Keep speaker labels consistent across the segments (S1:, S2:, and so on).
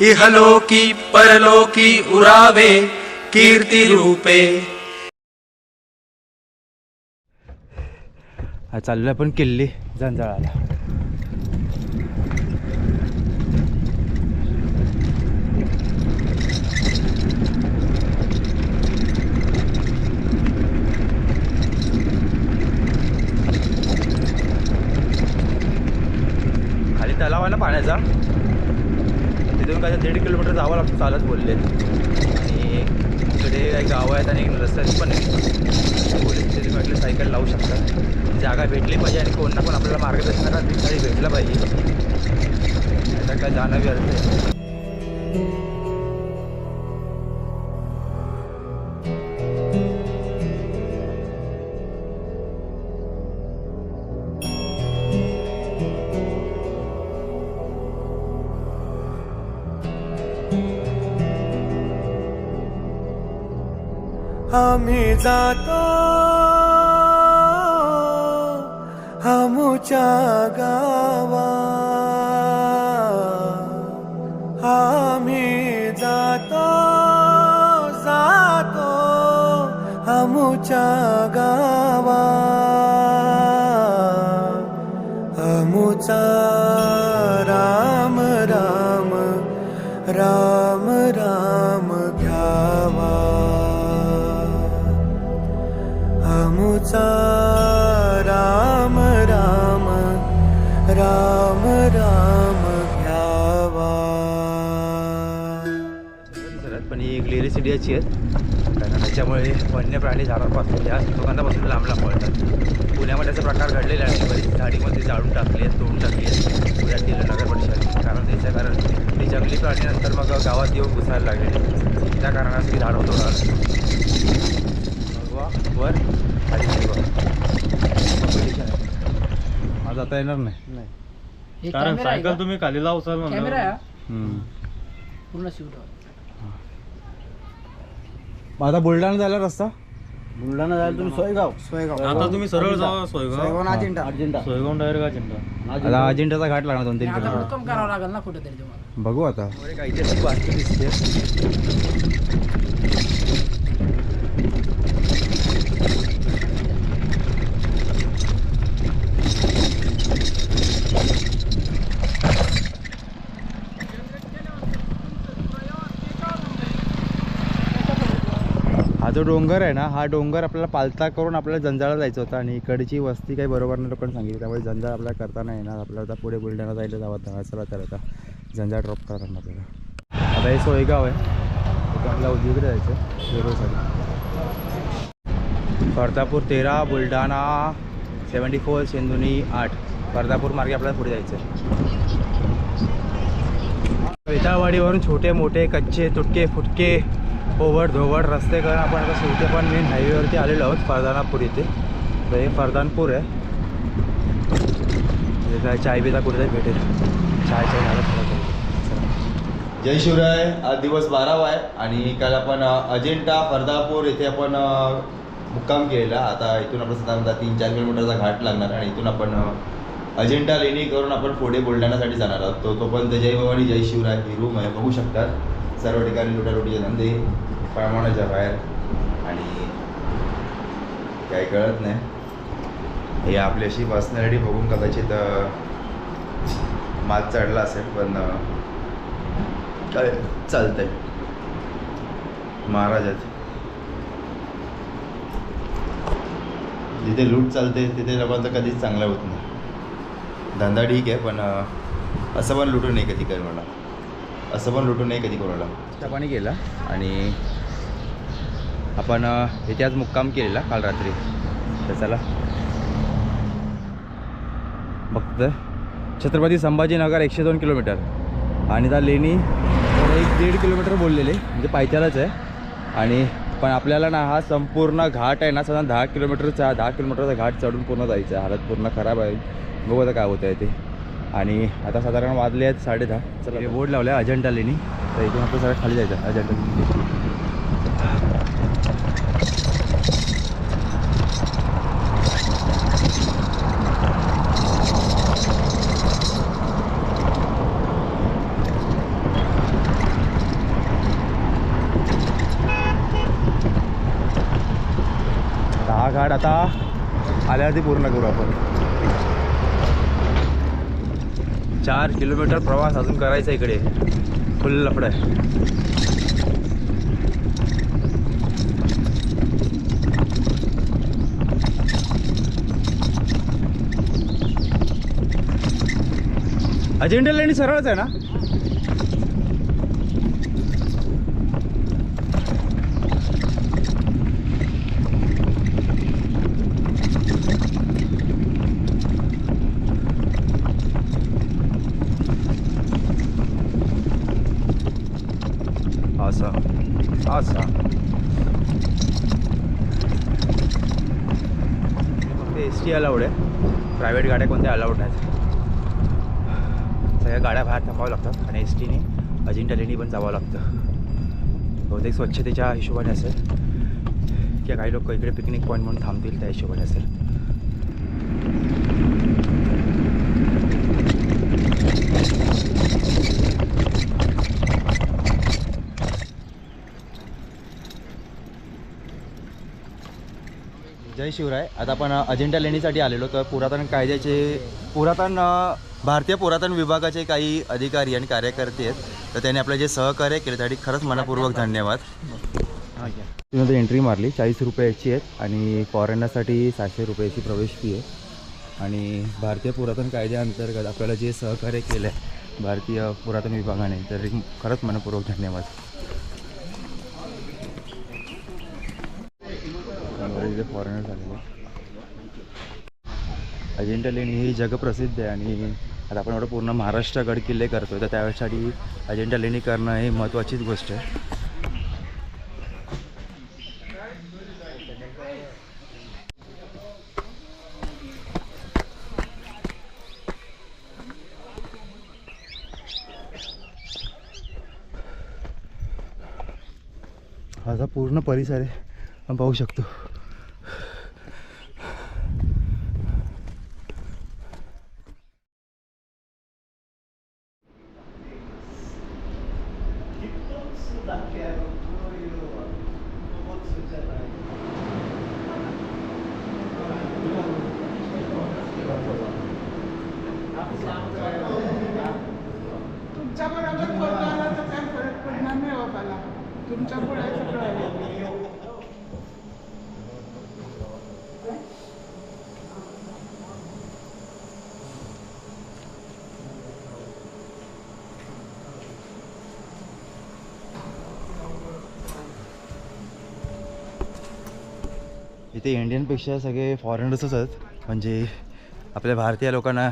S1: इहलोकी परलोकी उरावे कीर्ती रूपे।
S2: चाललोय आपण किल्ली जंजाळाला. खाली तलाव आहे ना पाण्याचा. तिथून काय दीड किलोमीटर जावं लागतं चालत बोलले. आणि इकडे काही गावं आहेत आणि रस्त्याची पण आहे. पोलीस म्हटलं सायकल लावू शकतात. जागा भेटली पाहिजे आणि कोण ना कोण आपल्याला मार्गदर्शनाला ठिकाणी भेटलं पाहिजे. आता काय जाणं व्यर्थ आहे.
S1: जातो आमुच्या गावा आम्ही जातो जातो आमुच्या गावा आमुचा आमुचा राम राम राम राम घ्यावा.
S2: पण ही ग्लेरी सिडियाची आहेत कारण त्याच्यामुळे वन्य प्राणी झाडापासून या लोकांपासून लांब लांब पडतात पुण्यामध्ये असा प्रकार घडलेला आहे. बरीच झाडीमध्ये जाळून टाकली आहेत तोडून टाकली आहेत. दिलं नगर परिषद. कारण त्याच्या कारण ती जंगली प्राणी नंतर मग गावात येऊन घुसायला लागले. त्या कारणासाठी झाडं होतो. भगवा वर खाली हिरवा. आज आता येणार नाही.
S3: कारण सायकल? तुम्ही खाली लावसाल
S4: हा?
S2: हम्म.
S4: पूर्ण शिवतो
S2: मग आता बुलढाणा जायला रस्ता?
S5: बुलढाणा जायला तुम्ही सोयगाव. सोयगाव.
S3: आता तुम्ही सरळ जावा सोयगाव.
S5: अजिंठा. अजिंठा.
S3: सोयगाव डायरेक्ट अजिंठा.
S2: आता अजिंठाचा घाट लागणार दोन तीन
S4: करावं लागेल ना कुठेतरी तुम्हाला.
S2: बघू आता. एक ऐतिहासिक वास्तू दिसते. हा जो डोंगर आहे ना हा डोंगर आपल्याला पालथा करून आपल्याला जंजाळा जायचं होतं आणि इकडची वस्ती काही बरोबर नाही लोकांनी सांगितली. त्यामुळे जंजाळ आपल्याला करता नाही येणार. आपल्याला आता पुढे बुलढाणा जायला जावं लागतं चला तर आता जंजाळ ड्रॉप करणार आपल्याला. आता हे सोयगाव आहे. तिथे आपल्याला उजवीकडे जायचं वेरूळसाठी कर्तापूर तेरा बुलढाणा सेवन्टी फोर शेंदुनी आठ. कर्तापूर मार्गे आपल्याला पुढे जायचं आहे. वेताळवाडीवरून छोटे मोठे कच्चे तुटके फुटके ओवड धोवड रस्ते कारण आपण आता शेवटी पण मेन हायवेवरती आलेलो आहोत फरदानापूर इथे. तर हे फरदानपूर आहे. काय चाय बिता कुठेतरी भेटेल. चाय चाय झालं
S6: जय शिवराय. आज दिवस बारावा आहे आणि काल आपण अजिंठा फरदापूर येथे आपण मुक्काम केलेला. आता इथून आपण साधारणतः तीन चार किलोमीटरचा घाट लागणार आणि इथून आपण अजिंठा लेणी करून आपण पुढे बुलढाण्यासाठी जाणार आहोत. तो तोपर्यंत जय भवानी जय शिवराय ही रूम आहे बघू शकतात. सर्व ठिकाणी लुटालुटीचे धंदे प्रमाणाच्या बाहेर. आणि काही कळत नाही. हे आपल्याशी पर्सनॅलिटी बघून कदाचित मात चढला असेल पण अ, काय चालतंय. जिथे लूट चालते तिथे लोकांचं कधीच चांगलं होत नाही. धंदा ठीक आहे पण असं पण लुटून नाही कधी कोणाला. असं पण लुटून नाही कधी कोणाला.
S2: नाश्ता पाणी आणि आपण इथे आज मुक्काम केलेला काल रात्री. तर चला. फक्त छत्रपती संभाजीनगर एकशे दोन किलोमीटर. आणि त्या लेणी एक दीड किलोमीटर बोललेले म्हणजे पायथ्यालाच आहे. आणि पण आपल्याला ना हा संपूर्ण घाट आहे ना साधारण दहा किलोमीटरचा दहा किलोमीटरचा घाट चढून पूर्ण जायचं हालत पूर्ण खराब आहे. बघू आता काय होतं आहे ते. आणि आता साधारण वाजले आहेत साडे दहा चला बोर्ड लावला आहे अजंठा लेणी. तर इथून आपलं सगळं खाली जायचं अजंठा लेणी. आता हा घाट आता आल्यावरती पूर्ण करू आपण. चार किलोमीटर प्रवास अजून करायचा इकडे. फुल लफड आहे. अजेंडा लेणी सरळच आहे ना? असा असा ते एस टी अलाउड आहे. प्रायव्हेट गाड्या कोणत्या अलाउड नाहीत. सगळ्या गाड्या बाहेर थांबाव्या लागतात आणि एस टीने अजिंठा लेणी पण जावं लागतं. बहुतेक स्वच्छतेच्या हिशोबाने असेल. किंवा काही लोक इकडे पिकनिक पॉईंट म्हणून थांबतील त्या हिशोबाने असेल. जय शिवराय. आता आपण अजिंठा लेणीसाठी आलेलो तर पुरातन कायद्याचे पुरातन भारतीय पुरातन विभागाचे काही अधिकारी आणि कार्यकर्ते आहेत. तर त्यांनी आपलं जे सहकार्य केले त्यासाठी खरंच मनपूर्वक धन्यवाद. तुम्ही एंट्री मारली चाळीस रुपयाची आहेत आणि फॉरेनरसाठी सहाशे रुपयाची प्रवेश फी आहे. आणि भारतीय पुरातन कायद्याअंतर्गत आपल्याला जे सहकार्य केलं आहे भारतीय पुरातन विभागाने तर खरंच मनपूर्वक धन्यवाद. इथे फॉरेनर झालेले अजिंठा लेणी ही जगप्रसिद्ध आहे आणि आता आपण एवढं पूर्ण महाराष्ट्र गड किल्ले करतो तर त्यावेळेसाठी अजिंठा लेणी करणं ही महत्त्वाचीच गोष्ट आहे. असा पूर्ण परिसर आहे आपण पाहू शकतो.
S7: तुमच्या बरोबर कोण आला तर काय फरक पडणार नाही बाबाला तुमच्यापुढे सगळं
S2: इथे इंडियनपेक्षा सगळे फॉरेनर्सच आहेत. म्हणजे आपल्या भारतीय लोकांना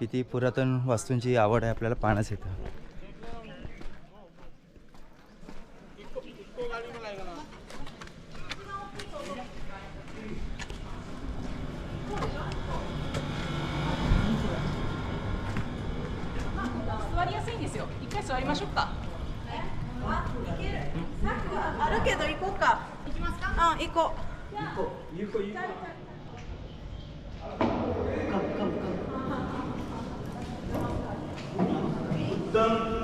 S2: किती पुरातन वस्तूंची आवड आहे आपल्याला पाहण्यास येतं. 이거 이거. 깜깜깜. 일단.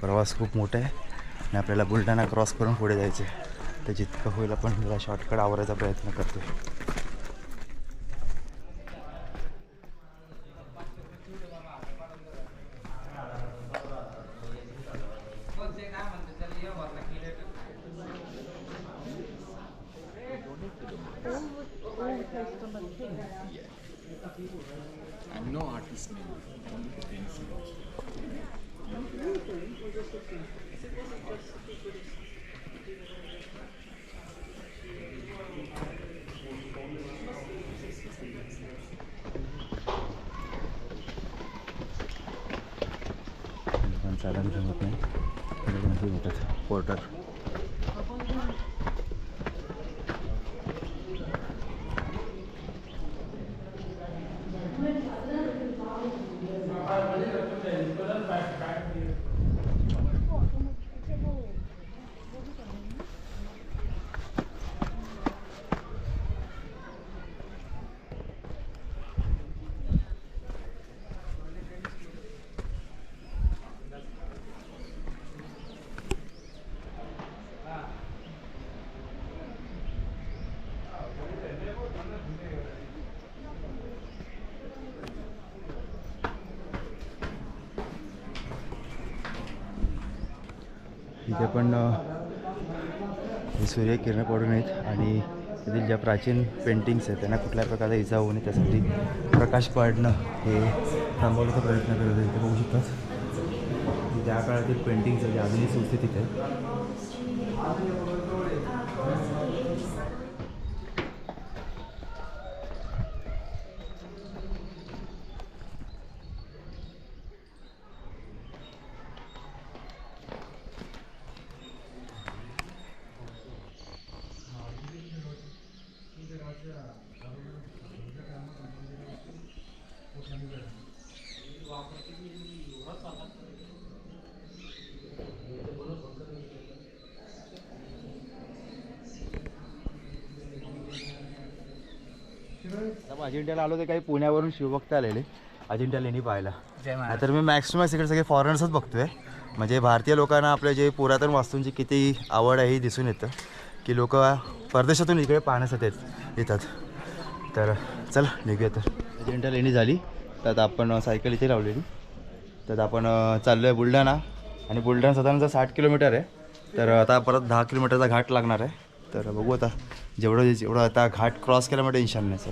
S2: प्रवास खूप मोठा आहे आणि आपल्याला बुलढाणा क्रॉस करून पुढे जायचं आहे. तर जितकं होईल आपण जरा शॉर्टकट आवरायचा प्रयत्न करतो पण चालायला जमत नाही होतात पोर्टर इथे पण सूर्यकिरण सूर्यकिरणं पडून आहेत आणि तेथील ज्या प्राचीन पेंटिंग्स आहेत त्यांना कुठल्याही प्रकारचा इजा होऊ नये त्यासाठी प्रकाश पाडणं हे थांबवण्याचा प्रयत्न करत आहे इथे बघू शकतात त्या काळातील पेंटिंग्स आहेत जे अजूनही सुस्थितीत अजिंठ्याला आलो ते काही पुण्यावरून शिवभक्त आलेले. अजिंठा लेणी पाहायला. तर मी मॅक्स टू मॅक्स इकडे सगळे फॉरेनर्सच बघतोय. म्हणजे भारतीय लोकांना आपल्या जे पुरातन वास्तूंची किती आवड आहे हे दिसून येतं. की लोक परदेशातून इकडे पाहण्यासाठी येत- येतात. तर चला निघूया तर अजिंठा एनी झाली. तर आता आपण सायकल इथे लावलेली. तर आपण चाललो आहे बुलढाणा. आणि बुलढाणा साधारणतः साठ किलोमीटर आहे. तर आता परत दहा किलोमीटरचा घाट लागणार आहे. तर बघू आता जेवढं जेवढं आता घाट क्रॉस केल्यामुळे टेन्शन नाही सर